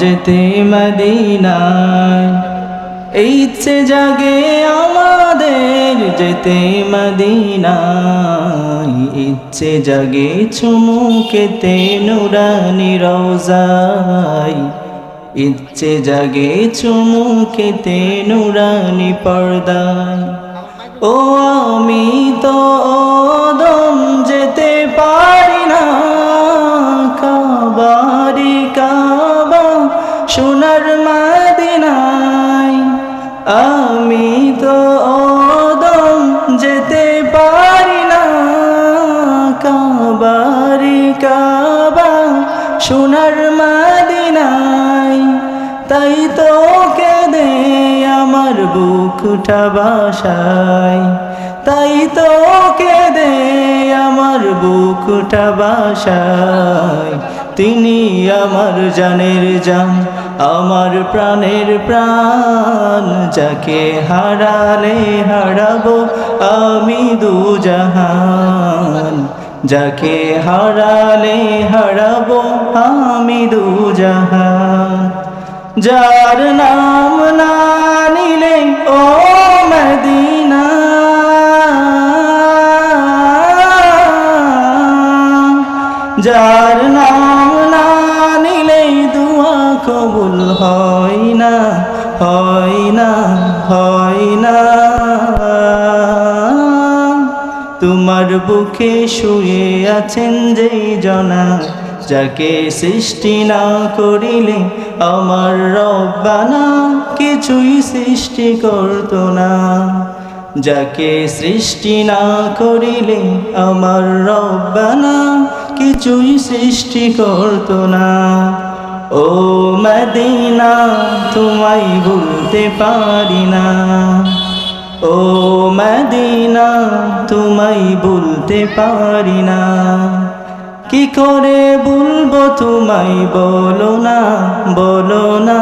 যেতে মদিনায়। ইচ্ছে জাগে আমাদের যেতে মদিনায়। ইচ্ছে জাগে চুমুকেতে নুরানি রোজাই ইচ্ছে জাগে চুমুকেতে নুরানি পর্দায়। ও আমি তো আমি তো দম যেতে পারি না। কাবারি কাবা সোনার মাদিনায়। তাই তো দে আমার বুকটা বাসায়। তাই তো দে আমার বুকটা বাসায়। তিনি আমার জানের জান আমার প্রাণের প্রাণ যাকে হারালে হারাবো, আমি দু জাহান। যাকে হারালে হারাবো, আমি দু জাহান। যার নাম না নিলে, ও মদিনা। যার নাম কবুল হয় না হয় না হয় না। তোমার বুকে শুয়ে আছেন যেই জনা, যাকে সৃষ্টি না করিলে আমার রব্বানা কিছুই সৃষ্টি করতো না। যাকে সৃষ্টি না করিলে আমার রব্বানা কিছুই সৃষ্টি করতো না। ও মদিনা, তোমায় ভুলতে পারি না। ও মদিনা, তোমায় ভুলতে পারি না। কি করে বলব তোমায় বলো না বলো না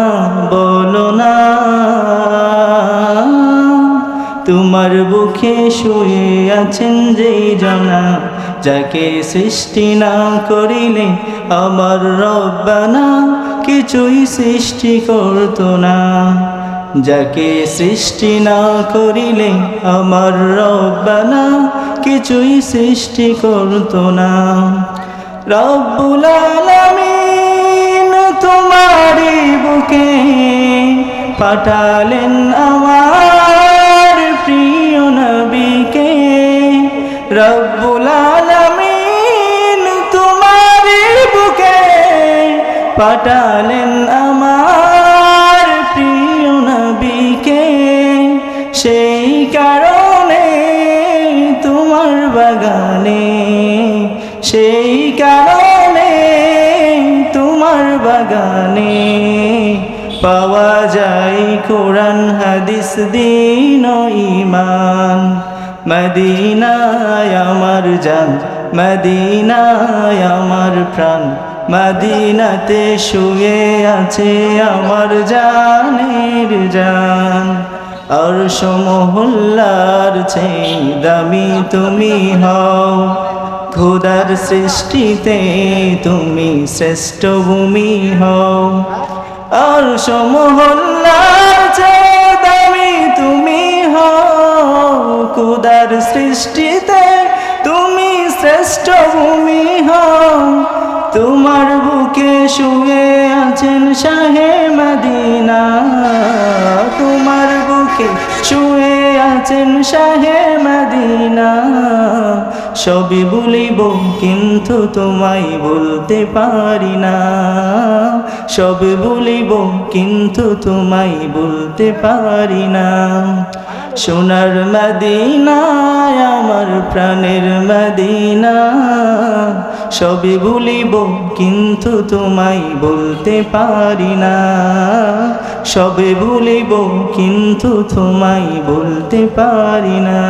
বলো না। তোমার বুকে শুয়ে আছেন যেই জনা, যাকে সৃষ্টি না করিলে আমার রব্বানা কিছুই সৃষ্টি করতো না। যাকে সৃষ্টি না করিলে আমার রব্বানা কিছুই সৃষ্টি করতো না। রব্বুল আলামিন তোমারি বুকে পাঠালেন আমার প্রিয় নবীকে, রব্বুল আলামিন তোমার বুকে পাঠালেন আমার প্রিয় নবীকে। সেই কারণে তোমার বাগানে, সেই কারণে তোমার বাগানে পাওয়া যায় কোরআন, হাদিস, দিন ইমান মদিনায় আমার জান, মদিনায় আমার প্রাণ। মদিনাতে শুয়ে আছে আমার জানের জান। আর সমহল্লার চেয়ে দামি তুমি হও। খোদার সৃষ্টিতে তুমি শ্রেষ্ঠ ভূমি হও। আর সমহল্লার দামি তুমি হও খোদার সৃষ্টিতে তুমি শ্রেষ্ঠ ভূমি তোমার বুকে শুয়ে আছেন শাহে মদিনা, তোমার বুকে শুয়ে আছেন শাহে মদিনা। সবই বলিব, কিন্তু তোমায় বলতে পারি না। সব বলিব, কিন্তু তোমায় বলতে পারি না। সোনার মদিনায়, আমার প্রাণের মদিনা। সবে বলিব, কিন্তু তোমায় বলতে পারি না। সবে ভুলিব কিন্তু তোমায় বলতে পারি না।